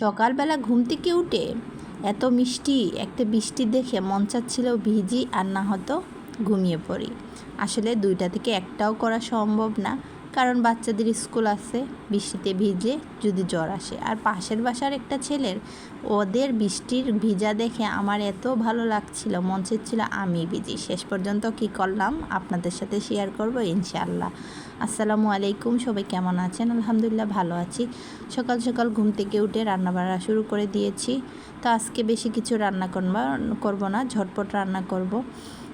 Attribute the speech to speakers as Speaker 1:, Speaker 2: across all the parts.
Speaker 1: সকালবেলা ঘুম থেকে উঠে এত মিষ্টি, একটা বৃষ্টি দেখে মন চাচ্ছিল ভিজি আর না হতো ঘুমিয়ে পড়ি। আসলে দুইটা থেকে একটাও করা সম্ভব না। কারণ বাচ্চাদের স্কুল আছে, বৃষ্টিতে ভিজে যদি জ্বর আসে। আর পাশের বাসার একটা ছেলের, ওদের বৃষ্টির ভিজা দেখে আমার এত ভালো লাগছিল, মন চাচ্ছিল আমি ভিজি। শেষ পর্যন্ত কি করলাম, আপনাদের সাথে শেয়ার করব ইনশাআল্লাহ। আসসালামু আলাইকুম, সবাই কেমন আছেন? আলহামদুলিল্লাহ ভালো আছি। সকাল সকাল ঘুম থেকে উঠে রান্না বান্না শুরু করে দিয়েছি। তো আজকে বেশি কিছু রান্না করব না, ঝটপট রান্না করব।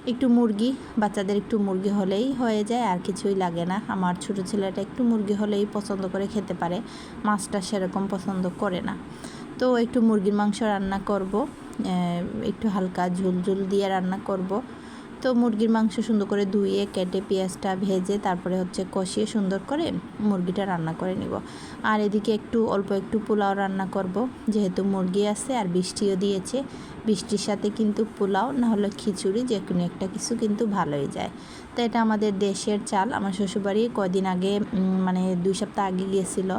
Speaker 1: একটু মুরগি, বাচ্চাদের একটু মুরগি হলেই হয়ে যায়, আর কিছুই লাগে না। আমার ছোট ছেলেটা একটু মুরগি হলেই পছন্দ করে খেতে পারে, মাছটা সেরকম পছন্দ করে না। তো একটু মুরগির মাংস রান্না করব একটু হালকা ঝুল ঝুল দিয়ে রান্না করব। তো মুরগির মাংস সুন্দর করে ধুয়ে, কেটে, পেঁয়াজটা ভেজে, তারপরে হচ্ছে কষিয়ে সুন্দর করে মুরগিটা রান্না করে নিব। আর এদিকে একটু, অল্প একটু পোলাও রান্না করব। যেহেতু মুরগি আছে আর বৃষ্টিও দিয়েছে, বৃষ্টির সাথে কিন্তু পোলাও, না হলে খিচুড়ি, যে কোনো একটা কিছু কিন্তু ভালোই যায়। তো এটা আমাদের দেশের চাল। আমার শ্বশুরবাড়ি কয়দিন আগে মানে দুই সপ্তাহ আগে গিয়েছিল।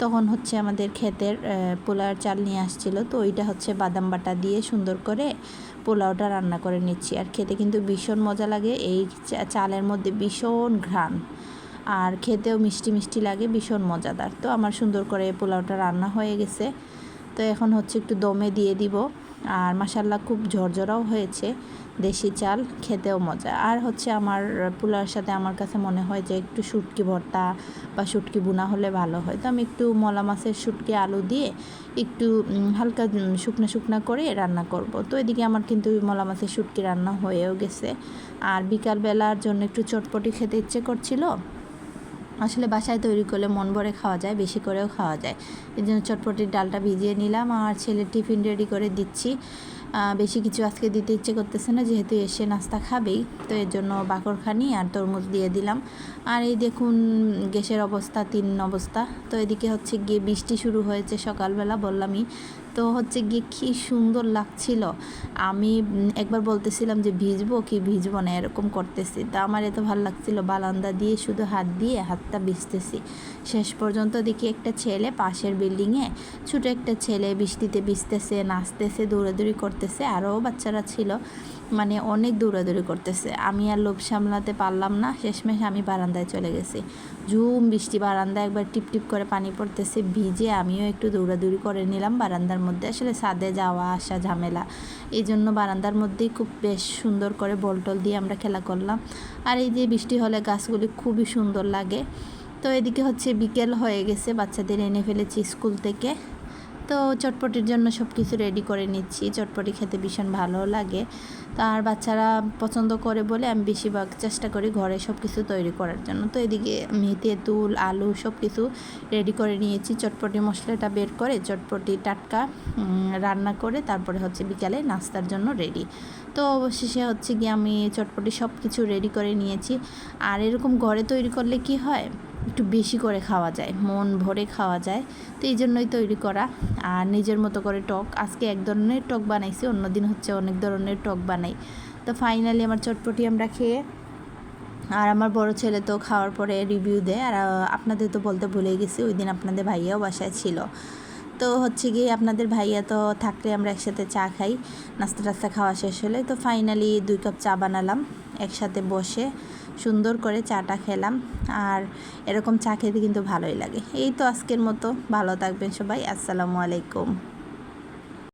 Speaker 1: তখন হচ্ছে আমাদের ক্ষেতের পোলাওর চাল নিয়ে আসছিল। তো ওইটা হচ্ছে বাদাম বাটা দিয়ে সুন্দর করে পোলাওটা রান্না করে নিচ্ছি। আর খেতে কিন্তু ভীষণ মজা লাগে। এই চালের মধ্যে ভীষণ ঘ্রাণ। আর খেতেও মিষ্টি মিষ্টি লাগে, ভীষণ মজাদার। তো আমার সুন্দর করে পোলাওটা রান্না হয়ে গেছে। তো এখন হচ্ছে একটু দমে দিয়ে দিব। আর মাসাল্লাহ খুব ঝরঝরাও হয়েছে, দেশি চাল, খেতেও মজা। আর হচ্ছে আমার পোলার সাথে আমার কাছে মনে হয় যে একটু শুটকি ভর্তা বা শুটকি বুনা হলে ভালো হয়। তো আমি একটু মলা মাছের শুটকি, আলু দিয়ে একটু হালকা শুকনা শুকনা করে রান্না করব। তো এদিকে আমার কিন্তু মলা মাছের শুটকি রান্না হয়েও গেছে। আর বিকালবেলার জন্য একটু চটপটি খেতে ইচ্ছে করছিল। আসলে বাসায় তৈরি করলে মন ভরে খাওয়া যায়, বেশি করেও খাওয়া যায়। এই জন্য চটপটির ডালটা ভিজিয়ে নিলাম আর ছেলের টিফিন রেডি করে দিচ্ছি। বেশি কিছু আজকে দিতে ইচ্ছে করতেছে না, যেহেতু এসে নাস্তা খাবেই, তো এর জন্য বাকরখানি আর তরমুজ দিয়ে দিলাম। আর এই দেখুন, গ্যাসের অবস্থা, তিন অবস্থা। তো এদিকে হচ্ছে গিয়ে বৃষ্টি শুরু হয়েছে সকালবেলা, বললামই তো হচ্ছে গিয়ে কী সুন্দর লাগছিল। আমি একবার বলতেছিলাম যে, ভিজবো কি ভিজবো না? এরকম করতেছি। তা আমার এত ভালো লাগছিল বালান্দা দিয়ে শুধু হাত দিয়ে হাতটা ভিজতেছি। শেষ পর্যন্ত দেখি একটা ছেলে পাশের বিল্ডিংয়ে ছোটো একটা ছেলে বৃষ্টিতে ভিজতেছে, নাচতেছে, দৌড়াদৌড়ি করতেছে। আরও বাচ্চারা ছিল। মানে অনেক দৌড়াদৌড়ি করতেছে। আমি আর লোভ সামলাতে পারলাম না। শেষমেশ আমি বারান্দায় চলে গেছি। ঝুম, বৃষ্টি, বারান্দায় একবার টিপ টিপ করে পানি পড়তেছে, ভিজে আমিও একটু দৌড়াদৌড়ি করে নিলাম বারান্দার মধ্যে। আসলে ছাদে যাওয়া, আসা ঝামেলা। এই জন্য বারান্দার মধ্যেই খুব বেশ সুন্দর করে বলটল দিয়ে আমরা খেলা করলাম। আর এই যে বৃষ্টি হলে গাছগুলি খুবই সুন্দর লাগে। তো এদিকে হচ্ছে বিকেল হয়ে গেছে, বাচ্চাদের এনে ফেলেছি স্কুল থেকে। তো চটপটির জন্য সব কিছু রেডি করে নিচ্ছি। চটপটি খেতে ভীষণ ভালো লাগে। তো আর বাচ্চারা পছন্দ করে বলে আমি বেশিরভাগ চেষ্টা করি ঘরে সব কিছু তৈরি করার জন্য। তো এদিকে আমি তেঁতুল, আলু সব কিছু রেডি করে নিয়েছি। চটপটি মশলাটা বের করে চটপটি টাটকা রান্না করে তারপরে হচ্ছে বিকালে নাস্তার জন্য রেডি তো অবশেষে হচ্ছে গিয়ে আমি চটপটি সব কিছু রেডি করে নিয়েছি। আর এরকম ঘরে তৈরি করলে কি হয়? একটু বেশি করে খাওয়া যায়, মন ভরে খাওয়া যায়। তো এই জন্যই তৈরি করা। আর নিজের মতো করে টক, আজকে এক ধরনের টক বানাইছি, অন্যদিন হচ্ছে অনেক ধরনের টক বানাই। তো ফাইনালি আমার চটপটি আমরা খেয়ে, আর আমার বড় ছেলে তো খাওয়ার পরে রিভিউ দেয়। আর আপনাদের তো বলতে ভুলে গেছি, ওই দিন আপনাদের ভাইয়াও বাসায় ছিল। তো হচ্ছে গিয়ে আপনাদের ভাইয়া তো থাকলে আমরা একসাথে চা খাই, নাস্তা টাস্তা খাওয়া শেষ হলে। তো ফাইনালি দুই কাপ চা বানালাম, একসাথে বসে। সুন্দর করে চাটা খেলাম আর এরকম চা খেতে কিন্তু ভালোই লাগে। এই তো আজকের মতো, ভালো থাকবেন সবাই, আসসালামু আলাইকুম।